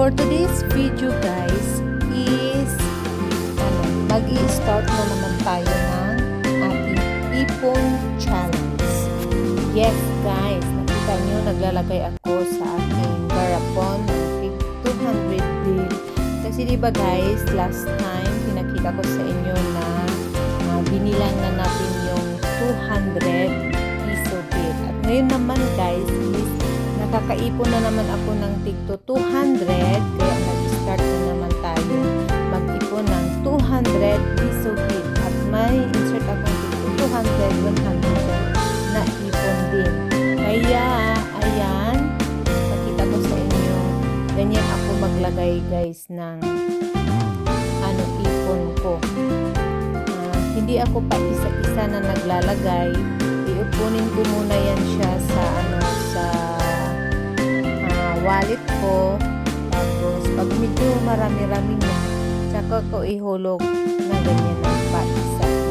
For today's video guys is ano, mag-i-start na naman tayo ng ating ipon challenge. Yes guys, nakita nyo naglalagay ako sa aking garapon ng 200 bill. Kasi di ba guys, last time pinakita ko sa inyo na ah, binilang na natin yung 200 piso bill. At ngayon naman guys, is nakakaipon na naman ako ng tigto 200 kaya nag-start na naman tayo mag-ipon ng 200 piso bill at may insert akong tigto 200 100 na ipon din. Kaya ayan nakita ko sa inyo ganyan ako maglagay guys ng ano ipon ko. Ah, hindi ako pa isa-isa na naglalagay. Iupunin ko muna yan siya marami-rami na tsaka ko ihulog na ganyan pa isa-isa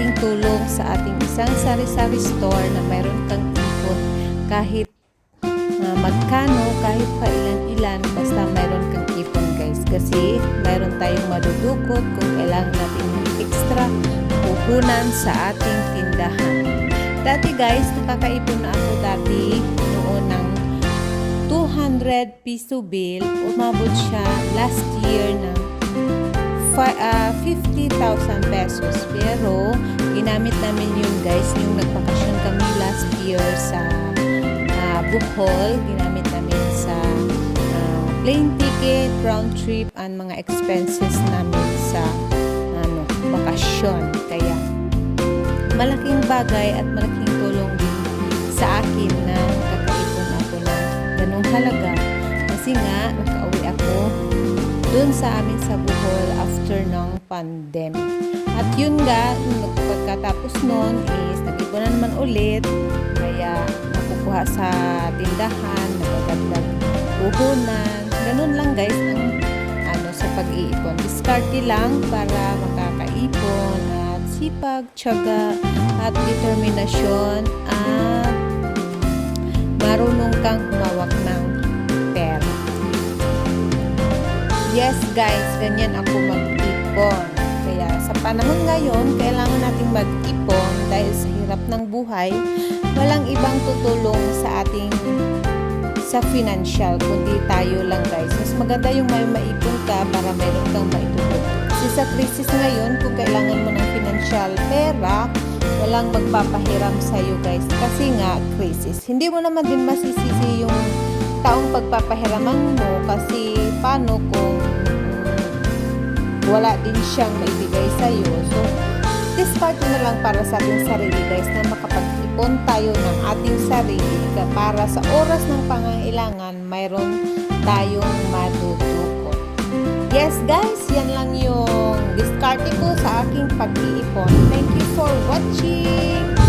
malaking tulong sa ating isang sari-sari store na mayroon kang ipon kahit uh, magkano, kahit pa ilan-ilan, basta mayroon kang ipon guys. Kasi mayroon tayong madudukot kung kailangan natin ng extra puhunan sa ating tindahan. Dati guys, nakakaipon na ako dati noon ng 200 piso bill. Umabot siya last year ng fi- ah, 50,000 pesos. Pero, ginamit namin yun guys, yung nagpakasyon kami last year sa ah, Bohol. Ginamit namin sa ah, plane ticket, round trip, and mga expenses namin sa ano, bakasyon. Kaya, malaking bagay at malaking tulong din sa akin na nakakaipon ako ng ganong halaga. Kasi nga, nakauwi ako dun sa amin sa Bohol after ng pandemic. At yun nga, nung pagkatapos nun is nag-ipon na naman ulit. Kaya nakukuha sa tindahan, nagdagdag puhunan. Ganun lang guys ang ano sa pag-iipon. Diskarte lang para makakaipon at sipag, tiyaga at determinasyon at marunong kang humawak ng pera. Yes guys, ganyan ako mag-ipon. Panahon ngayon, kailangan nating mag-ipon dahil sa hirap ng buhay, walang ibang tutulong sa ating sa financial, kundi tayo lang guys. Mas maganda yung may maipon ka para meron kang maitulong. Kasi sa crisis ngayon, kung kailangan mo ng financial pera, walang magpapahiram sa iyo guys. Kasi nga, crisis. Hindi mo naman din masisisi yung taong pagpapahiraman mo kasi paano kung wala din siyang maibigay sa iyo. So, i-discard na lang para sa ating sarili guys na makapag-ipon tayo ng ating sarili para sa oras ng pangangailangan mayroon tayong matutukot. Yes guys, yan lang yung discard ko sa aking pag-iipon. Thank you for watching!